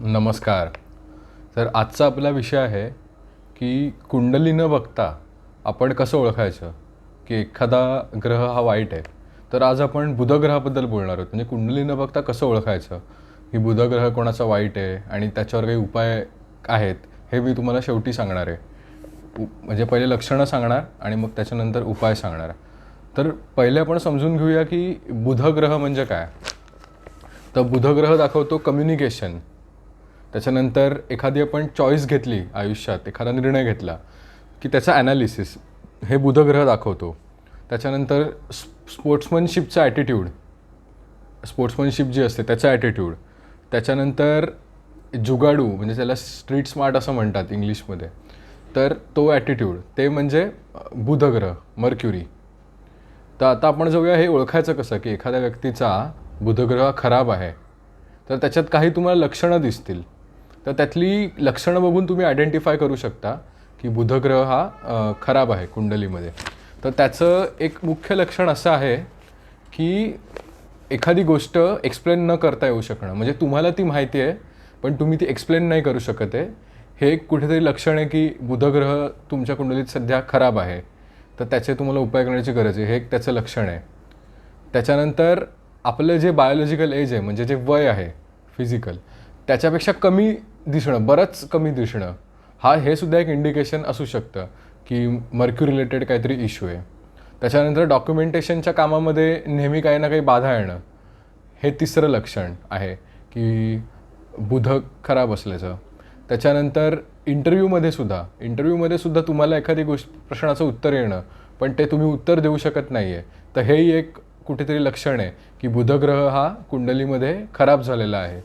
नमस्कार. तर आजचा आपला विषय आहे की कुंडली न बघता आपण कसं ओळखायचं? की एखादा ग्रह हा वाईट आहे. तर आज आपण बुधग्रहाबद्दल बोलणार आहोत. म्हणजे कुंडली न बघता कसं ओळखायचं? की बुधग्रह कोणाचा वाईट आहे आणि त्याच्यावर काही उपाय आहेत हे मी तुम्हाला शेवटी सांगणार आहे. उ- म्हणजे पहिले लक्षणं सांगणार आणि मग त्याच्यानंतर उपाय सांगणार. तर पहिले आपण समजून घेऊया की बुधग्रह म्हणजे काय? तर बुधग्रह दाखवतो कम्युनिकेशन त्याच्यानंतर एखादी आपण चॉईस घेतली आयुष्यात एखादा निर्णय घेतला की त्याचा ॲनालिसिस हे बुधग्रह दाखवतो. त्याच्यानंतर स्पोर्ट्समनशिपचा ॲटिट्यूड स्पोर्ट्समनशिप जी असते त्याचा ॲटिट्यूड त्याच्यानंतर जुगाडू म्हणजे त्याला स्ट्रीट स्मार्ट असं म्हणतात इंग्लिशमध्ये. तर तो ॲटिट्यूड ते म्हणजे बुधग्रह मर्क्युरी तर आता आपण जाऊया हे ओळखायचं कसं की एखाद्या व्यक्तीचा बुधग्रह खराब आहे. तर त्याच्यात काही तुम्हाला लक्षणं दिसतील. तर त्यातली लक्षणं बघून तुम्ही आयडेंटिफाय करू शकता की बुधग्रह हा खराब आहे कुंडलीमध्ये. तर त्याचं एक मुख्य लक्षण असं आहे की एखादी गोष्ट एक्सप्लेन न करता येऊ शकणं. म्हणजे तुम्हाला ती माहिती आहे पण तुम्ही ती एक्सप्लेन नाही करू शकत आहे. हे एक कुठेतरी लक्षण आहे की बुधग्रह तुमच्या कुंडलीत सध्या खराब आहे. तर त्याचे तुम्हाला उपाय करण्याची गरज आहे. हे एक त्याचं लक्षण आहे. त्याच्यानंतर आपलं जे बायोलॉजिकल एज आहे म्हणजे जे वय आहे फिजिकल त्याच्यापेक्षा कमी दिसणं बरंच कमी दिसणं हा हे सुद्धा एक इंडिकेशन असू शकतं की मर्क्यू रिलेटेड काहीतरी इश्यू आहे. त्याच्यानंतर डॉक्युमेंटेशनच्या कामामध्ये नेहमी काही ना काही बाधा येणं हे तिसरं लक्षण आहे की बुध खराब असल्याचं. त्याच्यानंतर इंटरव्ह्यूमध्ये सुद्धा इंटरव्ह्यूमध्ये सुद्धा तुम्हाला एखादी गोष्ट प्रश्नाचं उत्तर येणं पण ते तुम्ही उत्तर देऊ शकत नाही आहे तर हेही एक कुठेतरी लक्षण आहे की बुधग्रह हा कुंडलीमध्ये खराब झालेला आहे.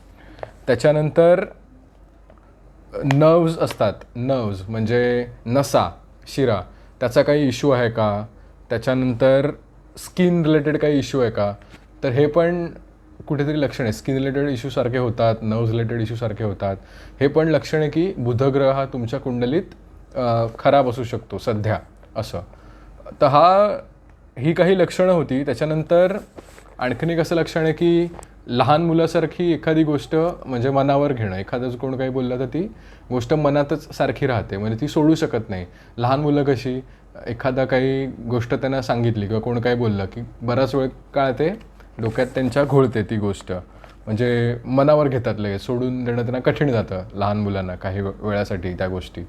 त्याच्यानंतर नर्व्ज असतात. नर्व्ज म्हणजे नसा शिरा. त्याचा काही इश्यू आहे का? त्याच्यानंतर स्किन रिलेटेड काही इश्यू आहे का? तर हे पण कुठेतरी लक्षण आहे. स्किन रिलेटेड इश्यू सारखे होतात नर्व्ज रिलेटेड इश्यू सारखे होतात. हे पण लक्षण आहे की बुधग्रह हा तुमच्या कुंडलीत खराब असू शकतो सध्या असं. तर हा ही काही लक्षणं होती. त्याच्यानंतर आणखीन एक असं लक्षण आहे की लहान मुलासारखी एखादी गोष्ट म्हणजे मनावर घेणं. एखादं कोण काही बोललं तर ती गोष्ट मनातच सारखी राहते. म्हणजे ती सोडू शकत नाही. लहान मुलं कशी एखादा काही गोष्ट त्यांना सांगितली किंवा कोण काही बोललं की बराच वेळ काळ ते डोक्यात त्यांच्या घोळते ती गोष्ट. म्हणजे मनावर घेतात लगेच. सोडून देणं त्यांना कठीण जातं लहान मुलांना काही वेळासाठी त्या गोष्टी.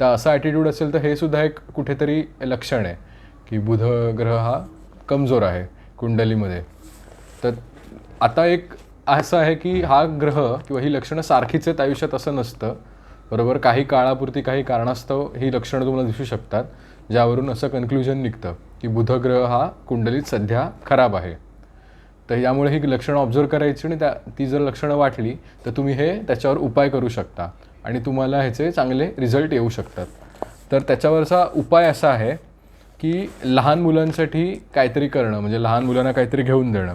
तर असा ॲटिट्यूड असेल तर हे सुद्धा एक कुठेतरी लक्षण आहे की बुध ग्रह हा कमजोर आहे कुंडलीमध्ये. तर आता एक असं आहे की हा ग्रह किंवा ही लक्षणं सारखीच आहेत आयुष्यात असं नसतं. बरोबर? काही काळापुरती काही कारणास्तव ही लक्षणं तुम्हाला दिसू शकतात ज्यावरून असं कन्क्लुजन निघतं की बुध ग्रह हा कुंडलीत सध्या खराब आहे. तर यामुळे ही लक्षणं ऑब्झर्व करायची आणि त्या ती जर लक्षणं वाटली तर तुम्ही हे त्याच्यावर उपाय करू शकता आणि तुम्हाला ह्याचे चांगले रिझल्ट येऊ शकतात. तर त्याच्यावरचा उपाय असा आहे की लहान मुलांसाठी काहीतरी करणं म्हणजे लहान मुलांना काहीतरी घेऊन देणं.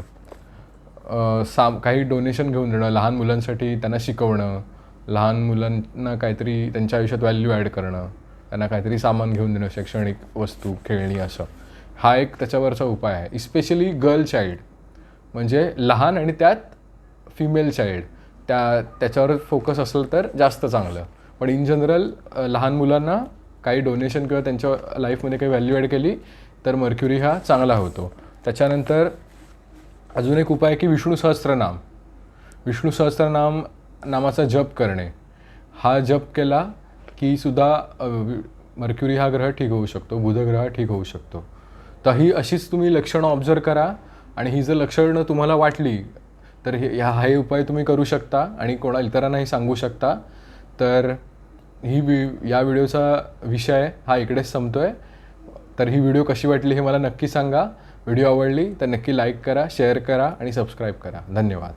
सा साम काही डोनेशन घेऊन देणं लहान मुलांसाठी त्यांना शिकवणं लहान मुलांना काहीतरी त्यांच्या आयुष्यात व्हॅल्यू ॲड करणं त्यांना काहीतरी सामान घेऊन देणं शैक्षणिक वस्तू खेळणी असं. हा एक त्याच्यावरचा उपाय आहे. इस्पेशली गर्ल चाइल्ड म्हणजे लहान आणि त्यात फिमेल चाइल्ड त्या त्याच्यावर फोकस असेल तर जास्त चांगलं. पण इन जनरल लहान मुलांना काही डोनेशन किंवा त्यांच्या लाईफमध्ये काही व्हॅल्यू ॲड केली तर मर्क्युरी हा चांगला होतो. त्याच्यानंतर अजून एक उपाय की विष्णू सहस्त्रनाम. विष्णू सहस्त्रनाम नामाचा जप करणे. हा जप केला की सुद्धा मर्क्युरी हा ग्रह ठीक होऊ शकतो बुधग्रह ठीक होऊ शकतो. तर ही अशीच तुम्ही लक्षणं ऑब्झर्व करा आणि ही जर लक्षणं तुम्हाला वाटली तर हे ह्या हा हे उपाय तुम्ही करू शकता आणि कोणा इतरांनाही सांगू शकता. तर ही वि या व्हिडिओचा विषय हा इकडेच संपतो आहे तर ही व्हिडिओ कशी वाटली हे मला नक्की सांगा. व्हिडिओ आवडली तर नक्की लाईक करा शेअर करा आणि सबस्क्राईब करा. धन्यवाद.